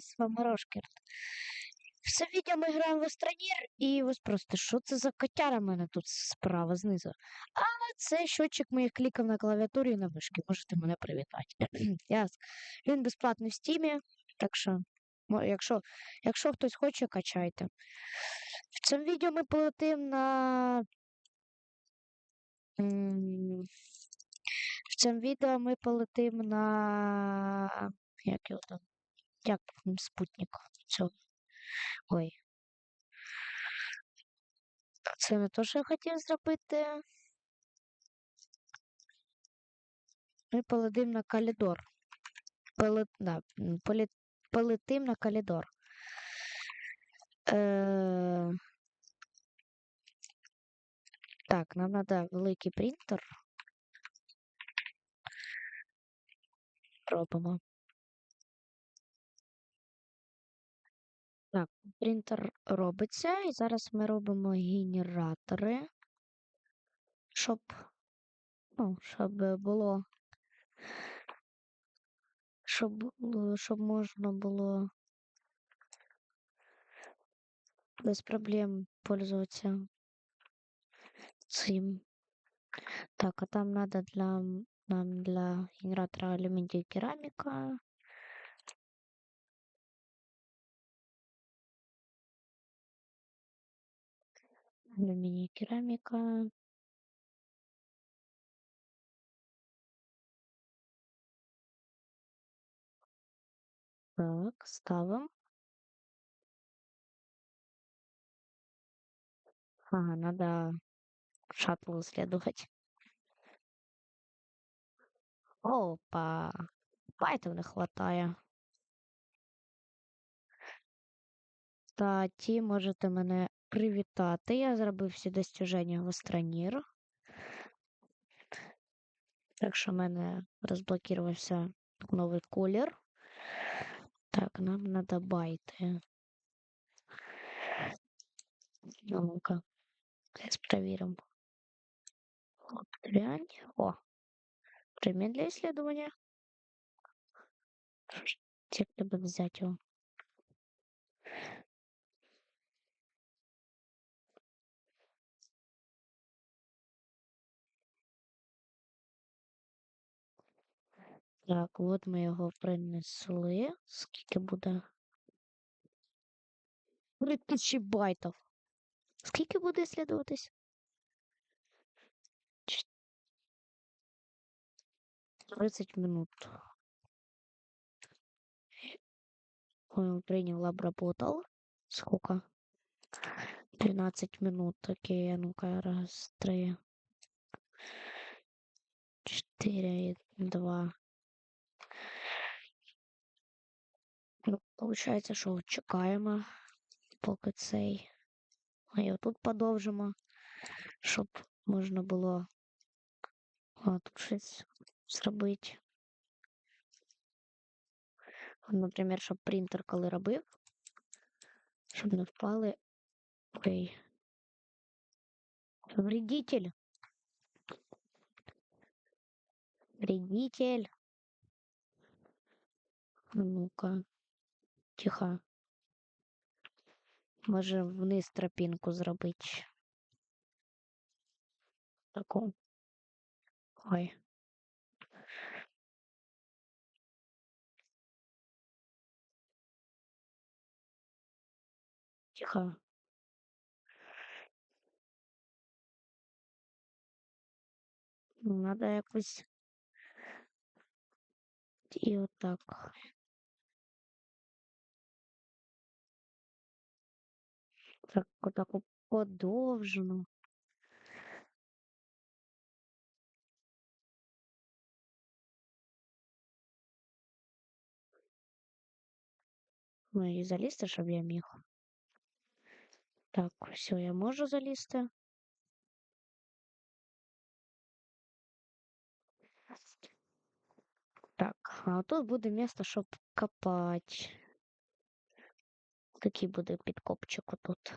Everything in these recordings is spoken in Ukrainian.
з вами Рошкерт. В це відео ми граємо в Астронір, і ви спросите, що це за котяра мене тут справа знизу. А це щотчик моїх кліків на клавіатурі і на мишки. Можете мене привітати. Яс. Він безплатний в стімі, так що, якщо, якщо хтось хоче, качайте. В цьому відео ми полетим на. В цьому відео ми полетим на. Як його там? Як спутник цього. Ой. Це не те, що я хотів зробити. Ми полетим на Калідор. Поле... Да, м, поле... Полетим на Калідор. Е... Так, нам треба великий принтер. Робимо. Так, принтер робиться, і зараз ми робимо генератори, щоб, ну, щоб було, щоб, щоб можна було без проблем пользуватися цим. Так, а там надо для нам для генератора алюминия керамика. Алюминий керамика. Так, ставим. Ага, надо шаттл исследовать. Опа! Байтов не хватає. Кстати, можете мене привітати. Я зробив всі достіження в Астронір. Так що в мене розблокувався новий колір. Так, нам надо байти. Ну-ка. Зараз перевіримо. Глянь. О! Предмет для исследования. Що ж, Як Так, от ми його принесли. Скільки буде? 3000 байтів. Скільки буде исследоватись? Ч- 30 минут. Понял, принял, обработал. Сколько? 12 минут. Окей, ну-ка, раз, три, четыре, два. Ну, получається, що чекаємо, поки цей. А і отут подовжимо, щоб можна було а, тут щось зробити. Наприклад, щоб принтер коли робив, щоб не впали. Ой. Вредитель. Вредитель. Ну-ка. Тихо. Може вниз тропінку зробити. Таку. Ой. Тихо. Надо якось. І отак. Так, отаку подовжену. Ну і залізти, щоб я міг. Так, все, я можу залізти. Так, а тут буде місце, щоб копати такий буде підкопчик отут.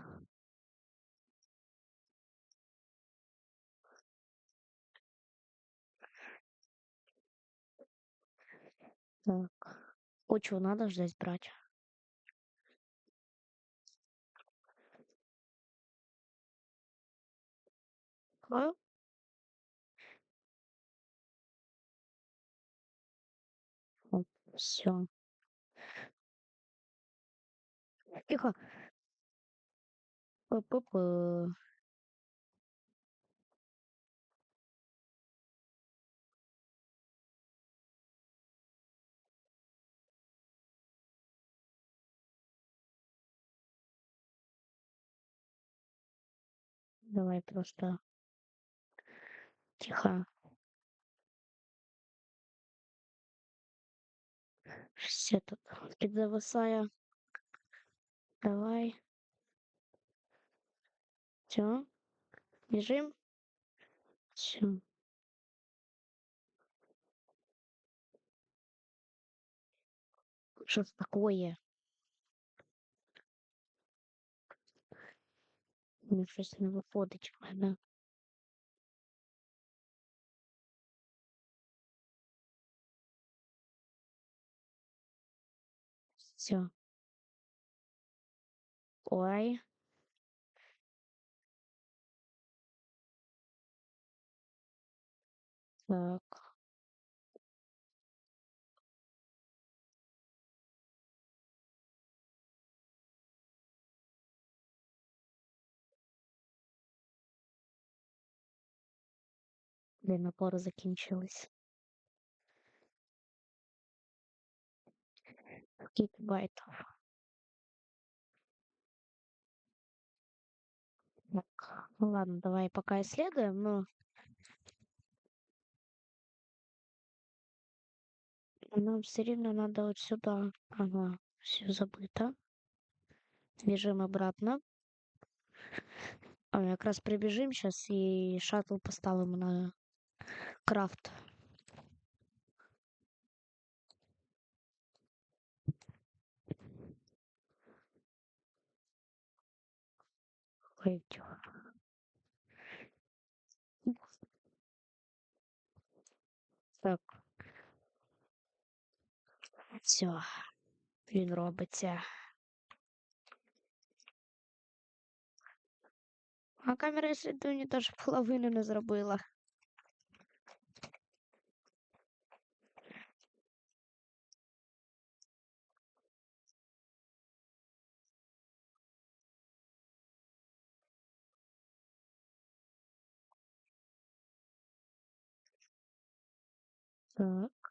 Так. Почву надо ж здесь брать. А? Все. Тихо. Пу-пу-пу. Давай просто тихо. Все тут підзависає. Давай. Все. Бежим. Все. Что такое? Ну, щось не виходить в мене. Все. Ой. Так. Блін, напори закінчились. Гигабайтов. Ладно, давай пока исследуем, но нам все равно надо вот сюда. Ага, все забыто. Бежим обратно. А, как раз прибежим сейчас и шаттл поставим на крафт. Ой, тихо. Все. Він робиться. А камера слідування теж половину не зробила. Так.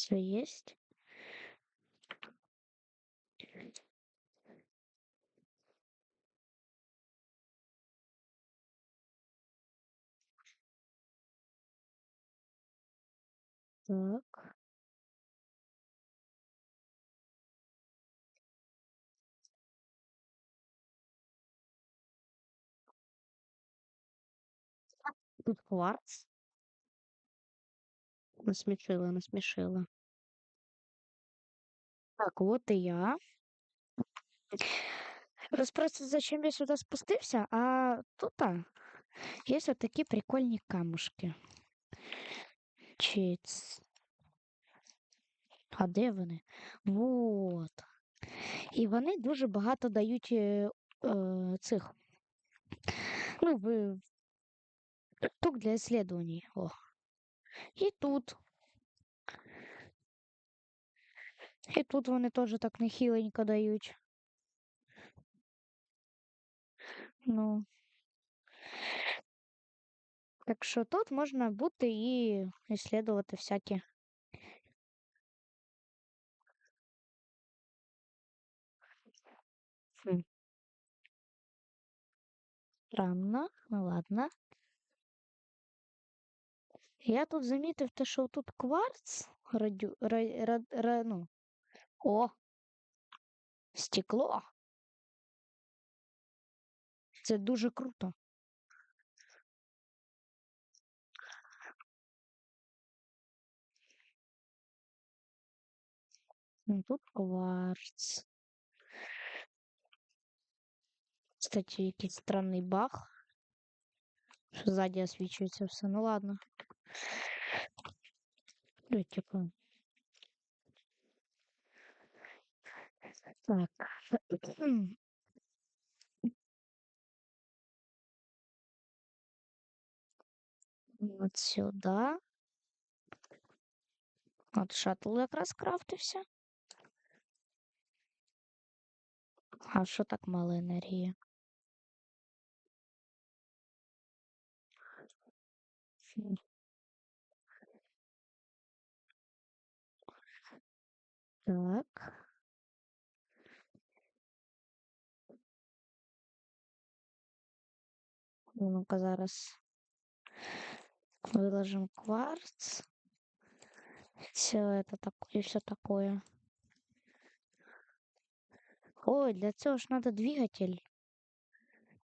Все есть. Так. Тут кварц. Насмешила, насмешила. Так, вот и я. Раз просто зачем я сюда спустився, а тут а, є ось такі прикольні камушки. Чи... ц- А де вони? Вот. І вони дуже багато дають е, е, цих. Ну, в... штук для исследований. І тут. І тут вони теж так нехиленько дають. Ну. Так що тут можна бути і исследувати всякі. Хм. Странно, ну ладно. Я тут замітив те, що тут кварц радю... ра... ра... ра... ну. О! Стекло. Це дуже круто. Ну, Тут кварц. Кстати, якийсь странний баг. Що ззаді освічується все. Ну ладно. Ну, типа. Так. От сюди. От шаттл якраз крафтився. А що так мало енергії? Хм. Так. Ну-ка зараз выложим кварц. Все это так и все такое. Ой, для цього ж надо двигатель.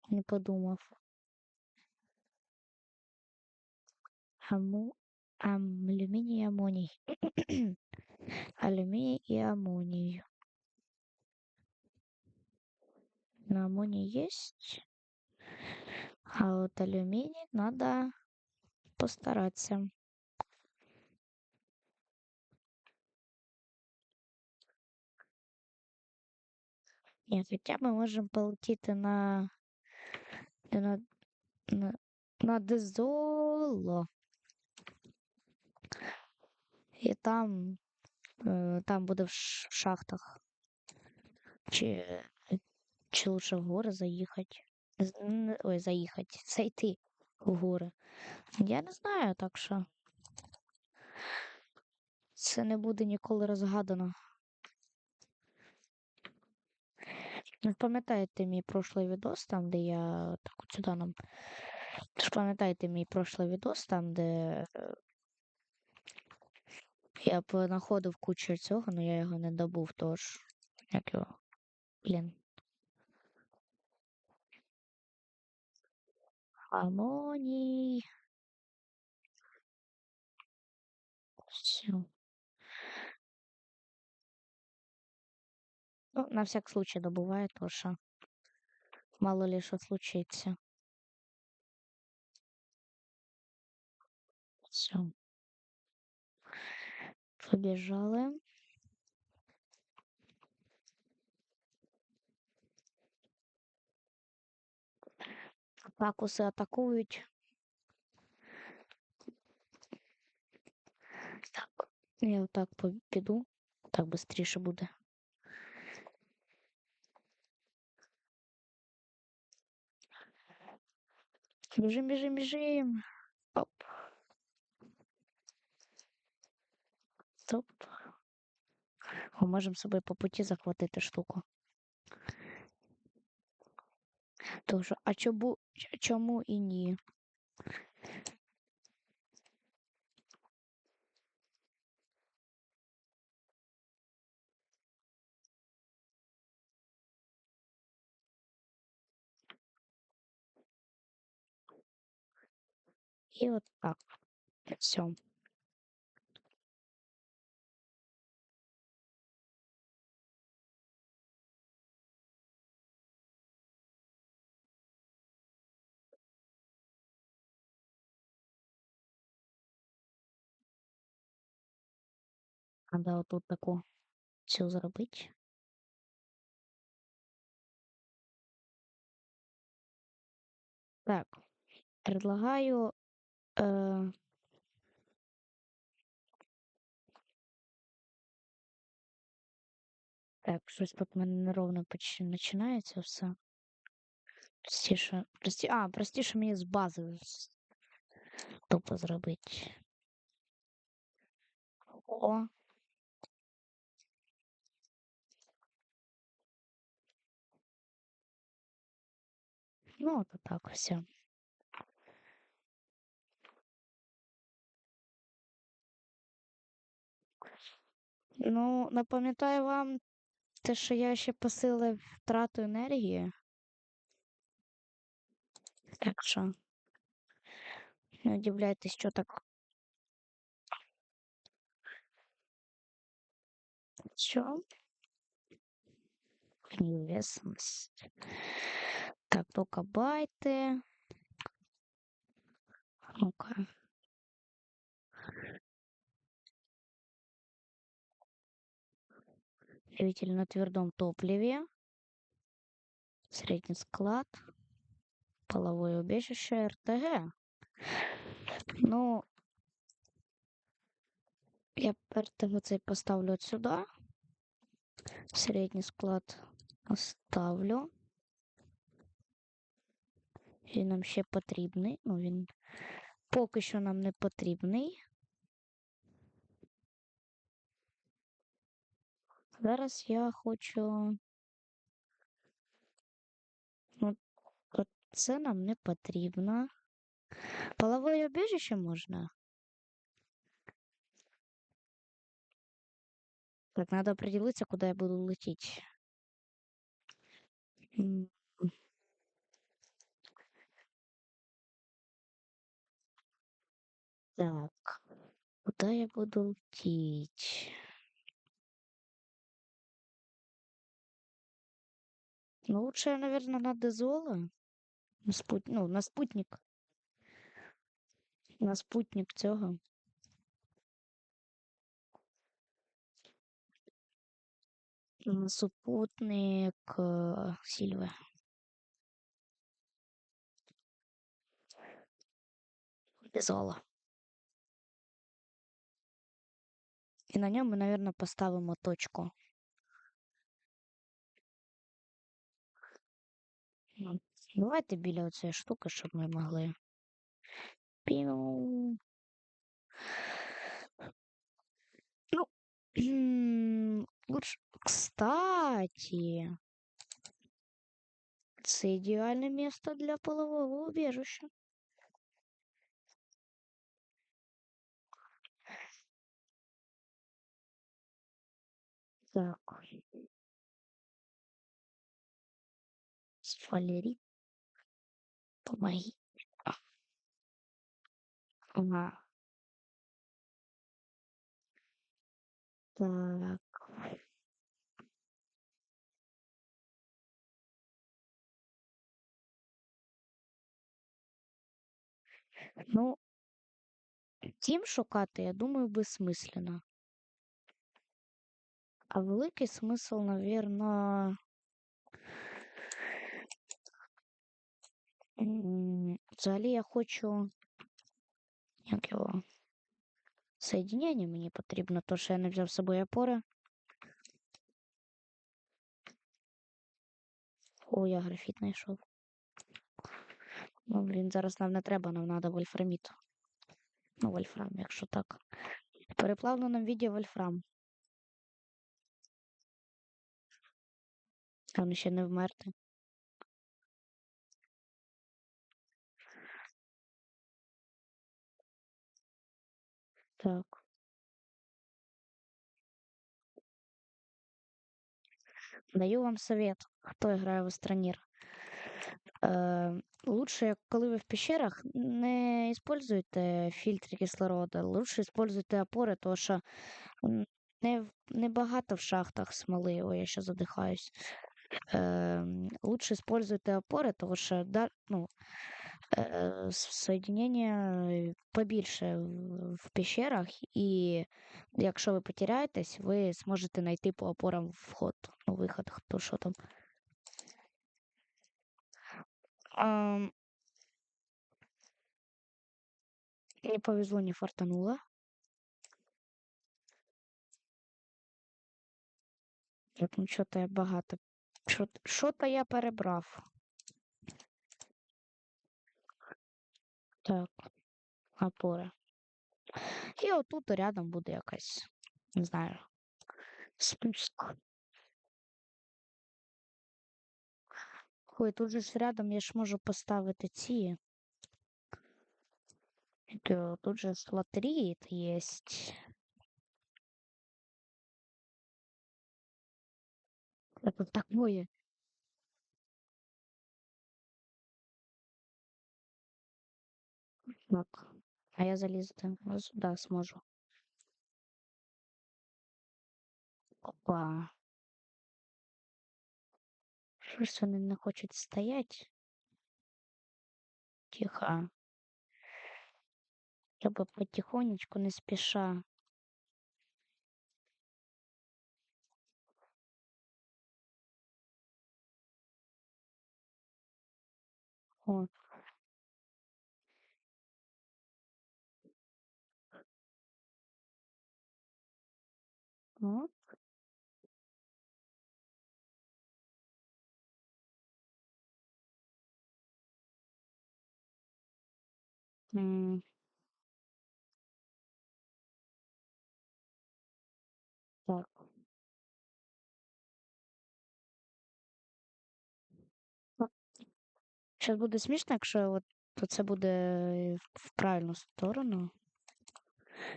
Не подумав. Аму... Ам... Алюминий аммоний Алюминий и аммоний. На аммоний есть. А вот алюминий надо постараться. Ні, хоча ми можемо полетіти на, на, на, на Дезоло. І там, е, там буде в шахтах. Чи, чи лучше в гори заїхати? Ой, заїхати, зайти в гори. Я не знаю, так що. Це не буде ніколи розгадано. Ну, пам'ятаєте мій прошлий відос, там, де я так от сюди нам. Тож пам'ятаєте мій прошлий відос, там, де я понаходив кучу цього, але я його не добув, тож. Як його? Блін. Амоній. Все. Ну, на всяк случай добуваю, то мало ли що случиться. Все. Побіжали. Пакуси атакують. Так, я отак по- піду. Так швидше буде. Біжим, біжим, біжим. Стоп. О, можемо собі по путі захватити штуку. Тож, а чому, чому і ні? І от так. Все. Треба отут таку цю зробити. Так. Предлагаю. Е... Так, щось тут в мене неровно поч- починається все. Простіше. Прості... А, простіше мені з бази тупо зробити. О. Ну, от так все. Ну, напам'ятаю вам те, що я ще посилив втрату енергії. Так що. Не удивляйтесь, що так. Що? Неизвестность. Так, только байты. Ну-ка. Двигатель на твердом топливе. Средний склад. Половое убежище РТГ. Ну, я РТГ поставлю от сюди. Середній склад оставлю. Він нам ще потрібний. Ну, він поки що нам не потрібний. Зараз я хочу. Ну, от це нам не потрібно. Половое убежище можна? Так, надо определиться, куда я буду лететь. Так, куда я буду лететь? Ну, лучше, наверное, на Дезола. На спут... Ну, на спутник. На спутник цього. На супутник е, Сільви. Дезола. І на ньому, наверное, поставимо точку. Ну, Давайте біля оцієї штуки, щоб ми могли. Піу. Ну, м, лучше. Кстати. Це ідеальне місце для полового убежища. Так. Валерий, помоги. Ага. Так. Ну, тім шукати, я думаю, безсмислено. А великий смисл, наверно. м, Взагалі я хочу. Як його? Соєдінення мені потрібно, то що я не взяв з собою опори. О, я графіт знайшов. Ну, блін, зараз нам не треба, нам треба вольфраміт. Ну, вольфрам, якщо так. В переплавленому віді вольфрам. А ще не вмерти. Так. Даю вам совет, хто грає в Астронір. Е, лучше, коли ви в пещерах, не используйте фільтри кислорода, лучше используйте опори, тому що не, не багато в шахтах смоли. Ой, я ще задихаюсь. Е, лучше используйте опори, тому що да, ну, е, с- соєдінення побільше в, пещерах, і якщо ви потеряєтесь, ви зможете знайти по опорам вход, ну, виход, хто що там. Ам, Не повезло, не фартануло. Так, ну що-то я багато. Що- Що-то я перебрав. Так, опора. І отут рядом буде якась, не знаю, спуск. Ой, тут же ж рядом я ж можу поставити ці. Тут же ж лотереї є. Это такое. Так. А я залізти ось сюди зможу. Опа. Щось вони не хочуть стоять. Тихо. Треба потихонечку, не спіша. О. О. М. Щас буде смішно, якщо от то це буде е, в правильну сторону.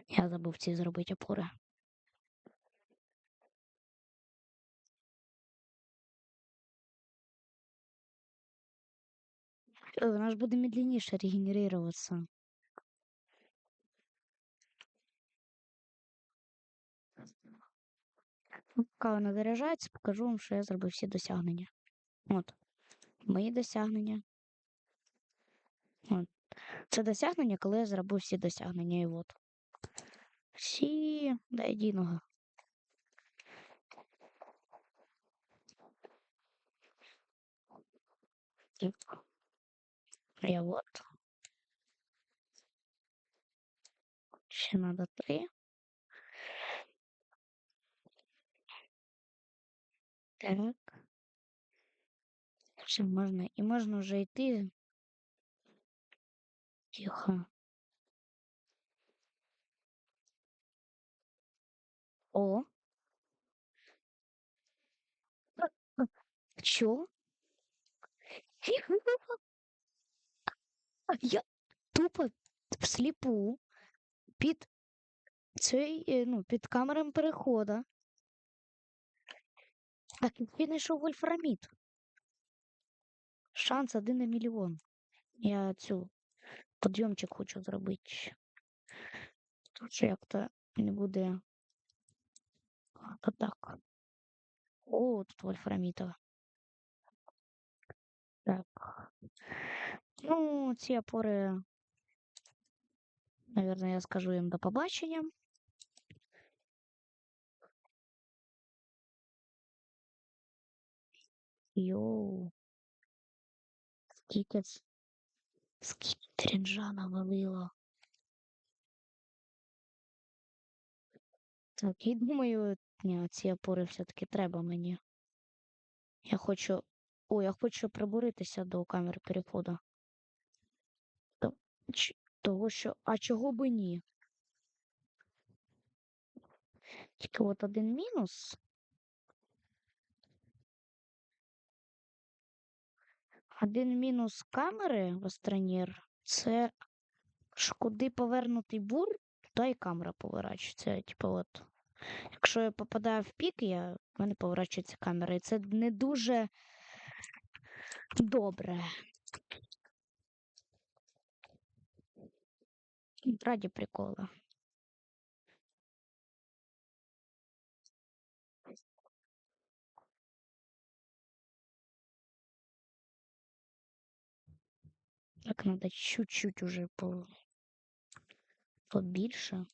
Я забув ці зробити опори. Вона ж буде медленніше регенерироваться. Ну, Поки вона заряджається, покажу вам, що я зробив всі досягнення. От. Мої досягнення. От. Це досягнення, коли я зробив всі досягнення. І от. Всі до єдиного. Я вот. Ще надо три. Так. Ще можна. І можна вже йти. Тихо. О. Чо? Я тупо всліпу під цей, е, ну, під камерами перехода. Так, я знайшов вольфрамід. Шанс один на мільйон. Я цю підйомчик хочу зробити. Тут же як-то не буде. А так. О, тут вольфрамітова. Так. Ну, ці опори, наверное, я скажу їм до побачення. Йоу. Скільки, ц- скільки Трінжа навалило. Так, і думаю, ні, ці опори все-таки треба мені. Я хочу. О, я хочу приборитися до камери переходу. Того, що. А чого би ні? Тільки от один мінус. Один мінус камери Востронір це ж куди повернутий бур, туди і камера поворачується. Типу, от. Якщо я попадаю в пік, я... в мене поворачується камера. І це не дуже добре. Раді прикола. Так, надо чуть-чуть уже по... побільше.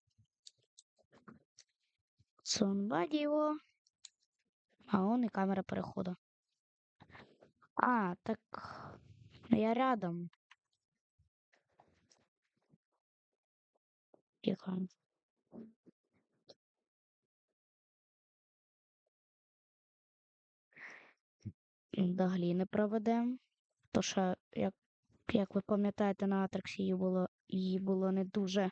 Сонбаді його. А он і камера переходу. А, так я рядом. Тихо. До гліни проведемо. То що, як, як ви пам'ятаєте, на Атраксі її було, її було не дуже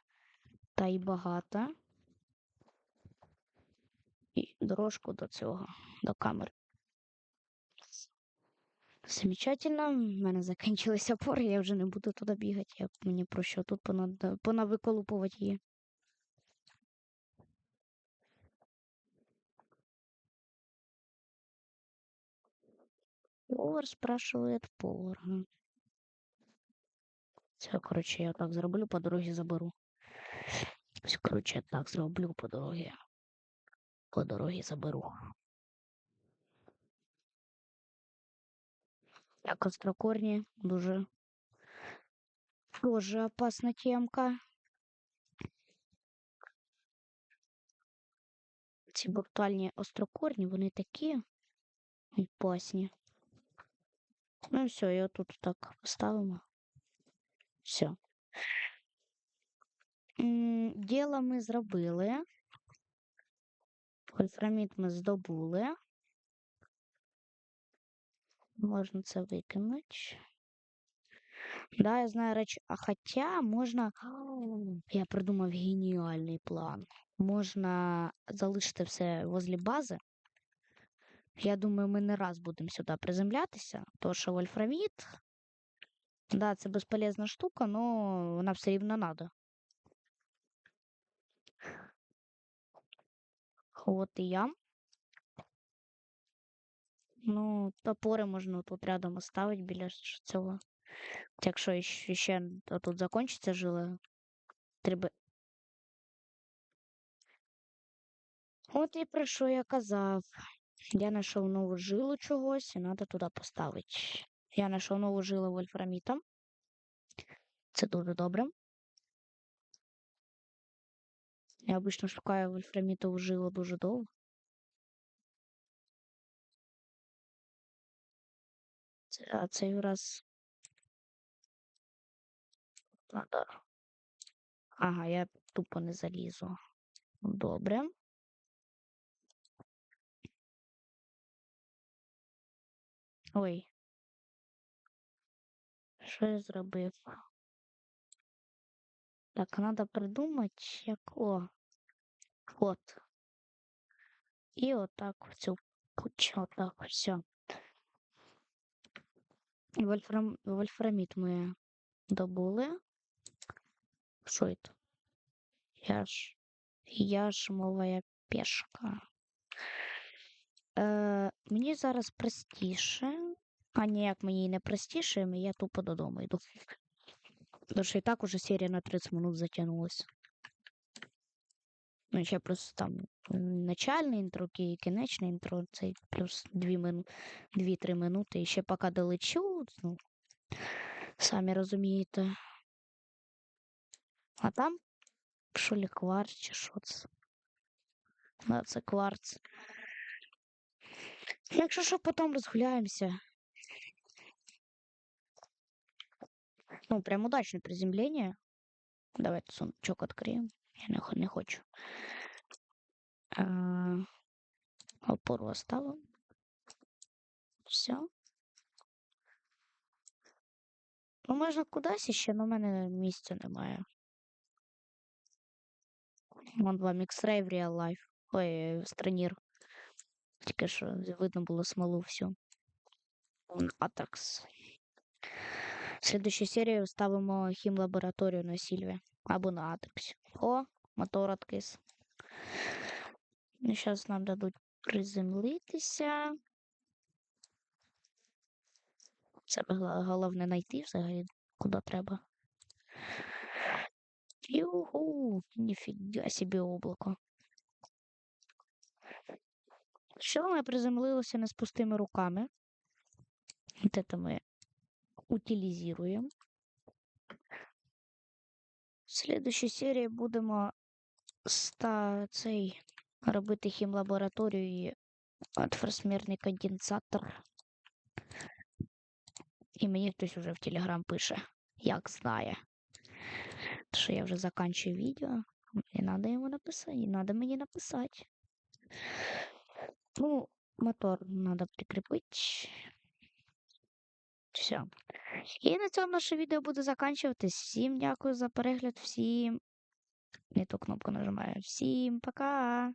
та й багато. І дорожку до цього, до камери. Замечательно. В мене закінчилися опори, я вже не буду туди бігати. Я, мені про що тут понад... понавиколупувати її. Повар спрашивает повара. Все, коротше, я так зроблю, по дорозі заберу. Все, коротше, я так зроблю по дорозі. По дорозі заберу. Так, острокорні, дуже дуже опасна темка. Ці брутальні острокорні, вони такі опасні. Ну все, і отут так поставимо. Все. Діло ми зробили. Вольфраміт ми здобули. Можна це викинути. Да, я знаю речі. А хоча можна. Я придумав геніальний план. Можна залишити все возле бази. Я думаю, ми не раз будемо сюди приземлятися, тому що вольфраміт. Да, це безполезна штука, але вона все рівно надо. От і я. Ну, топори можна тут рядом оставити біля цього. Якщо ще тут закінчиться жила, треба. От і про що я казав. Я знайшов нову жилу чогось і треба туди поставити. Я знайшов нову жилу вольфрамітом. Це дуже добре. Я обично шукаю вольфрамітову жилу дуже довго. Це, а цей раз. Надо. Ага, я тупо не залізу. Добре. Ой. Що я зробив? Так, треба придумати, як. О. От. І отак в цю кучу. Отак, все. Вольфрам... Вольфраміт ми добули. Що це? Я ж. Я ж мовая пешка. Е, мені зараз простіше. А ніяк мені і не простіше, я тупо додому йду. Тому що і так уже серія на 30 минут затягнулася. Ну, ще просто там м, начальне інтро, кі- кінечне інтро, це плюс 2 мину... 2-3 минути. І ще поки долечу, ну, самі розумієте. А там що ли кварц чи що це? Да, це кварц. Якщо що, потім розгуляємося. Ну, прям удачное приземление. Давайте сундучок откроем. Я не, не хочу. А, опору оставим. Все. Ну, можна кудись іще, але в мене місця немає. Вон вам X-Ray в Real Life. Ой, Странір. Тільки що видно було смолу всю. Атакс. В следующей серії ставимо хімлабораторію на Сільві. Або на Атаксі. О, мотор откис. Ну, зараз нам дадуть приземлитися. Це головне знайти взагалі, куди треба. Юху, ніфіга собі облако. Що ми приземлилися не з пустими руками? Вот это ми утилізуємо. В следующій серії будемо ста цей робити хімлабораторію і атмосферний конденсатор. І мені хтось уже в Телеграм пише, як знає. Що я вже заканчую відео. І треба йому написати, і треба мені написати. Ну, мотор треба прикріпити. Все. І на цьому наше відео буде заканчуватись. Всім дякую за перегляд, всім. Не ту кнопку нажимаю. Всім пока!